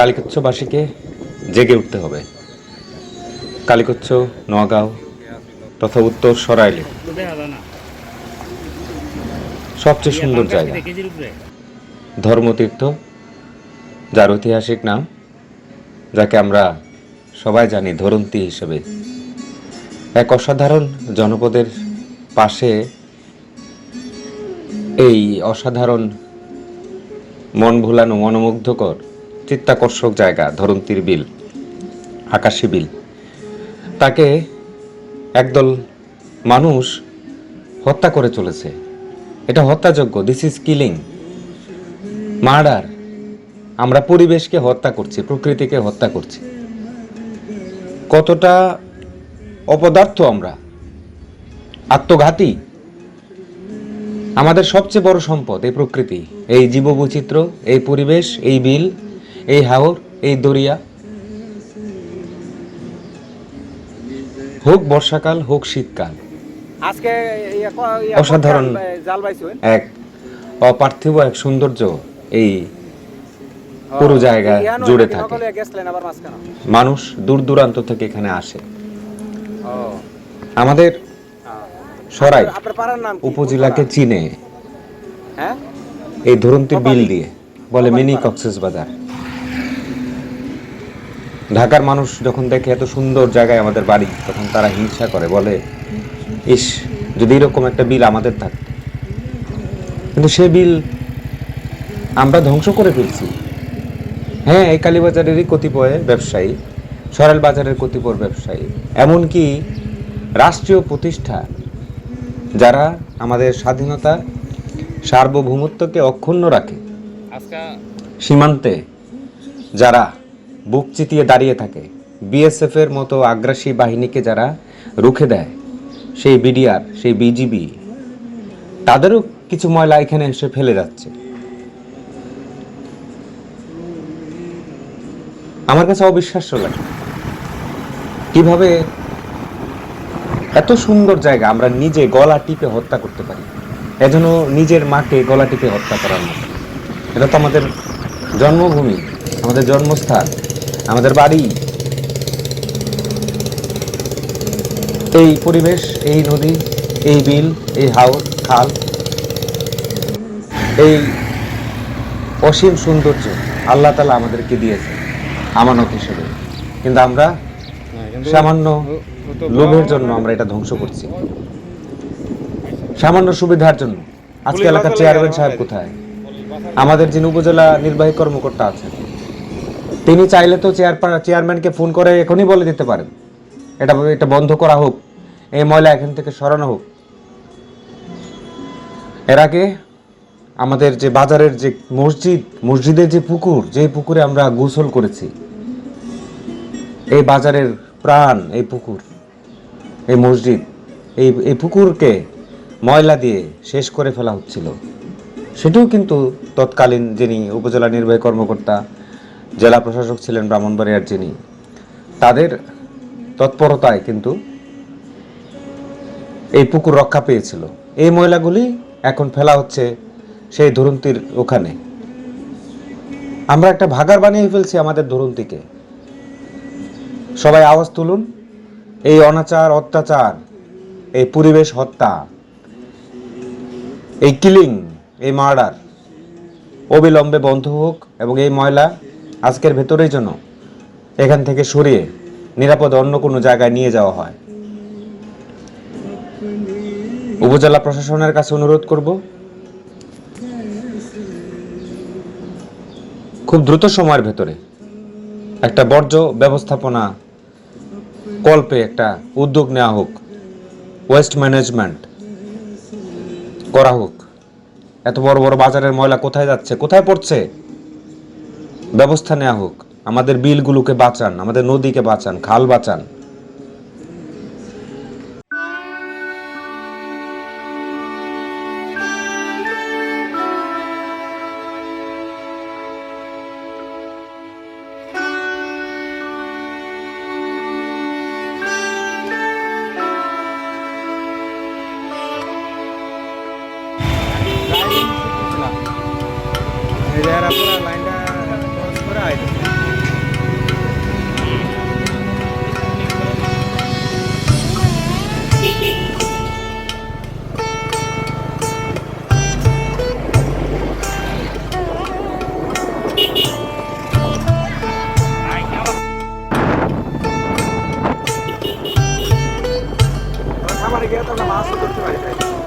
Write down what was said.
কালিকচ্ছবাসীকে জেগে উঠতে হবে। কালিকচ্ছ নগাঁও তথা উত্তর সরাইলে। সবচেয়ে সুন্দর জায়গা। ধর্মতীর্থ, যার ঐতিহাসিক নাম, যাকে আমরা সবাই জানি ধরন্তী হিসেবে। এক অসাধারণ জনপদের পাশে এই অসাধারণ মন ভোলানো, মনোমুগ্ধকর চিত্তাকর্ষক জায়গা ধরন্তীর বিল আকাশী বিল। তাকে একদল মানুষ হত্যা করে চলেছে। এটা হত্যাযোগ্য। দিস ইজ কিলিং মার্ডার আমরা পরিবেশকে হত্যা করছি, প্রকৃতিকে হত্যা করছি। কতটা অপদার্থ আমরা? আত্মঘাতী? আমাদের সবচেয়ে বড় সম্পদ এই প্রকৃতি, এই জীববৈচিত্র্য, এই পরিবেশ, এই বিল। এই হাওর এই দরিয়া। হোক বর্ষাকাল হোক শীতকাল। আজকে অসাধারণ। এক অপার্থিব এক সৌন্দর্য এই পুরো জায়গায় জুড়ে থাকে। মানুষ দূর দূরান্ত থেকে এখানে আসে। আমাদের সরাই? উপজেলাকে চিনে। হ্যাঁ? এই ধরন্তি বিল দিয়ে বলে মিনি কক্সেস বাজার। ঢাকার মানুষ যখন দেখে এত সুন্দর জায়গায় আমাদের বাড়ি তখন তারা হিংসা করে বলে ইস যদি এরকম একটা বিল আমাদের থাকতো। কিন্তু সে বিল আমরা ধ্বংস করে ফেলছি। হ্যাঁ এই কালীবাজারেরই কতিপয় ব্যবসায়ী সরেল বাজারের কতিপয় ব্যবসায়ী এমনকি রাষ্ট্রীয় প্রতিষ্ঠা যারা আমাদের স্বাধীনতা সার্বভৌমত্বকে অক্ষুণ্ণ রাখে সীমান্তে যারা বুক চিতিয়ে দাঁড়িয়ে থাকে। বিএসএফ এর মতো আগ্রাসী বাহিনীকে যারা রুখে দেয়, সেই বিডিআর, সেই বিজিবি, তাদেরও কিছু ময়লা এখানে এসে ফেলে যাচ্ছে। আমার কাছে অবিশ্বাস্য লাগে কীভাবে এত সুন্দর জায়গা আমরা নিজে গলা টিপে হত্যা করতে পারি। এজন্য নিজের মাকে গলা টিপে হত্যা করার মতো। এটা তো আমাদের জন্মভূমি। আমাদের জন্মস্থান আমাদের বাড়ি। এই পরিবেশ এই নদী এই বিল এই হাওর খাল এই অসীম সৌন্দর্য আল্লাহ তালা আমাদেরকে দিয়েছে আমানত হিসেবে। কিন্তু আমরা সামান্য লোভের জন্য আমরা এটা ধ্বংস করছি। সামান্য সুবিধার জন্য। আজকে এলাকার চেয়ারম্যান সাহেব কোথায়? আমাদের যিনি উপজেলা নির্বাহী কর্মকর্তা আছেন তিনি চাইলে তো চেয়ার চেয়ারম্যানকে ফোন করে এখনই বলে দিতে পারেন। এটা এটা বন্ধ করা হোক, এই ময়লা এখান থেকে সরানো হোক। এর আগে আমাদের যে বাজারের যে মসজিদ, মসজিদের যে পুকুর যে পুকুরে আমরা গোসল করেছি, এই বাজারের প্রাণ এই পুকুর, এই মসজিদ, এই এই পুকুরকে ময়লা দিয়ে শেষ করে ফেলা হচ্ছিল। সেটাও কিন্তু তৎকালীন যিনি উপজেলা নির্বাহী কর্মকর্তা জেলা প্রশাসক ছিলেন ব্রাহ্মণবাড়িয়ার যিনি। তাদের তৎপরতায় কিন্তু এই পুকুর রক্ষা পেয়েছিল। এই ময়লাগুলি এখন ফেলা হচ্ছে সেই ধরন্তির ওখানে। আমরা একটা ভাগার বানিয়ে ফেলছি আমাদের ধরন্তিকে। সবাই আওয়াজ তুলুন, এই অনাচার, অত্যাচার, এই পরিবেশ হত্যা, এই কিলিং, এই মার্ডার, অবিলম্বে বন্ধ হোক এবং এই ময়লা আজকের ভেতরেই যেন এখান থেকে সরিয়ে নিরাপদে অন্য কোনো জায়গায় নিয়ে যাওয়া হয়। উপজেলা প্রশাসনের কাছে অনুরোধ করব, খুব দ্রুত সময়ের ভেতরে একটা বর্জ্য ব্যবস্থাপনা কল্পে একটা উদ্যোগ নেওয়া হোক ওয়েস্ট ম্যানেজমেন্ট করা হোক। এত বড় বড় বাজারের ময়লা কোথায় যাচ্ছে, কোথায় পড়ছে? ব্যবস্থা নেওয়া হোক। আমাদের বিলগুলোকে বাঁচান আমাদের নদীকে বাঁচান খাল বাঁচান। জায়গাটা পুরো ಆಯಿತು ಅವರಿಗೆ ಮಾಸ್ಕ್ ಕೊಡ್ತೀವಿ